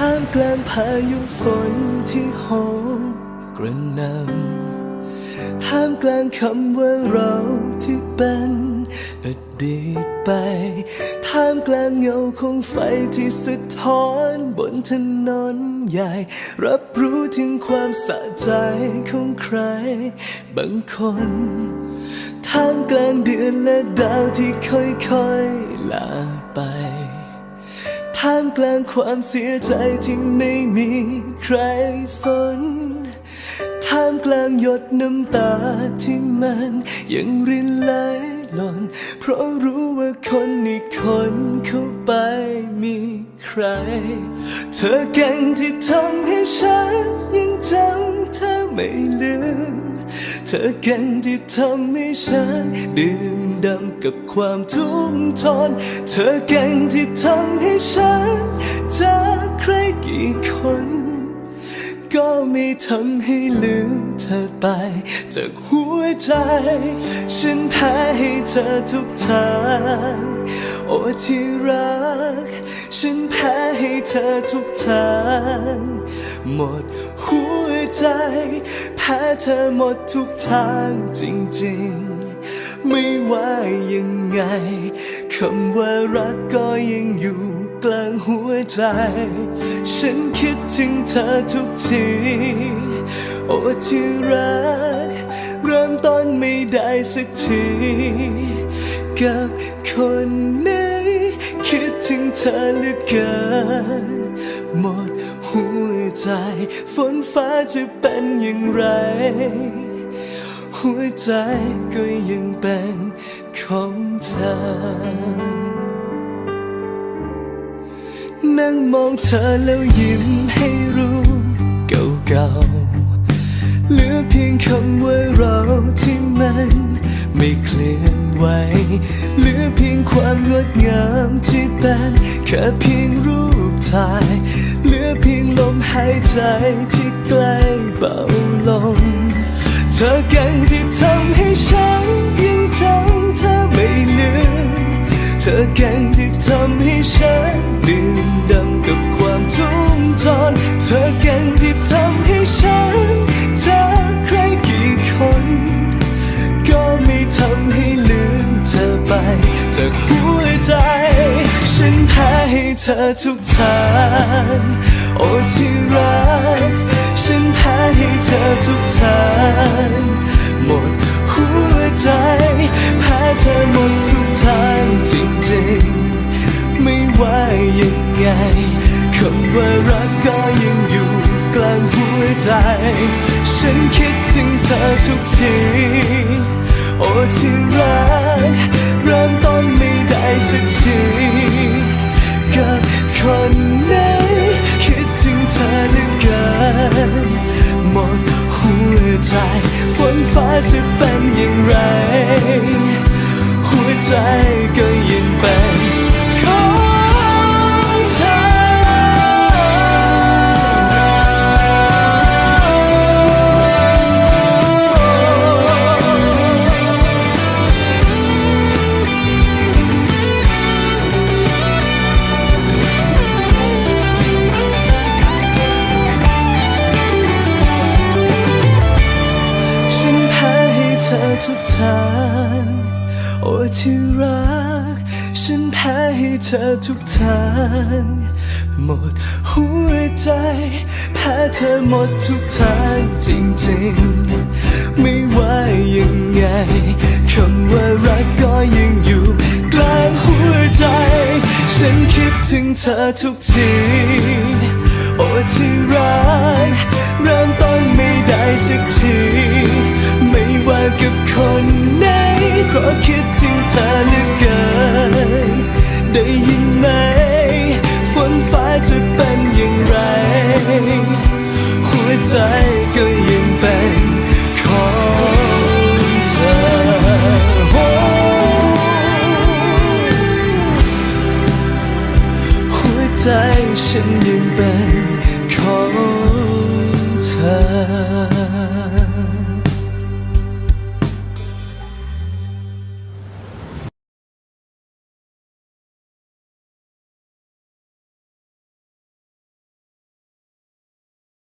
ท่ามกลางพายุฝนที่โหมกระหนำท่ามกลางคำว่าเราที่เป็นอดีตไป ท่ามกลางเงาของไฟที่สะท้อนบนถนนใหญ่ รับรู้ถึงความสะใจของใคร บางคน ท่ามกลางเดือนและดาวที่ค่อยๆลาไป ท่ามกลางความเสียใจที่ไม่มีใครสน ท่ามกลางหยดน้ำตาที่มันยังรินไหลหล่น เพราะรู้ว่าคนอีกคนเข้าไปมีใคร เธอเก่งที่ทำให้ฉันยังจำเธอไม่ลืม เธอเก่งที่ทำให้ฉันดื่ม ดำกับความทุกข์ทน เธอเก่งที่ทำให้ฉันจากใครกี่คน ก็ไม่ทำให้ลืมเธอไป จากหัวใจ ฉันแพ้ให้เธอทุกทาง โอ้ที่รัก ฉันแพ้ให้เธอทุกทาง หมดหัวใจ แพ้เธอหมดทุกทางจริงๆ ไม่ว่ายังไงคำว่ารักก็ยังอยู่กลางหัวใจ ฉันคิดถึงเธอทุกที โอ้ที่รัก เริ่มต้นไม่ได้สักที กับคนนี้ คิดถึงเธอเหลือเกิน หมดหัวใจ ฝนฟ้าจะเป็นอย่างไร หัวใจก็ยังเป็นของเธอ นั่งมองเธอแล้วยิ้มให้รู้เก่าๆ เหลือเพียงคำว่าเราที่มันไม่เคลื่อนไหวเหลือเพียงความงดงามที่เป็นแค่เพียงรูปถ่าย เหลือเพียงลมหายใจที่ใกล้เบาลง เธอเก่งที่ทำให้ฉันยังจำเธอไม่ลืมเธอเก่งที่ทำให้ฉันดื่มดำกับความทุกข์ทนเธอเก่งที่ทำให้ฉันเจากใครกี่คน ก็ไม่ทำให้ลืมเธอไปจากหัวใจ ฉันแพ้ให้เธอทุกทางโอ้ที่รัก ว่ายังไงคำว่ารักก็ยังอยู่กลางหัวใจ ฉันคิดถึงเธอทุกที โอ้ที่รัก เริ่มต้นไม่ได้สักทีกับคนไหนคิดถึงเธอเหลือเกินหมดหัวใจ ฝนฟ้าจะเป็นอย่างไร หัวใจ เธอทุกทาง หมดหัวใจแพ้เธอหมดทุกทางจริงๆ ไม่ว่ายังไงคำว่ารักก็ยังอยู่กลางหัวใจ ฉันคิดถึงเธอทุกที โอ้ที่รักเริ่มต้นไม่ได้สักที ไม่ว่ากับคนไหนเพราะคิดถึง ใจก็ยังเป็นของเธอหัวใจฉันยังเป็นของเธอ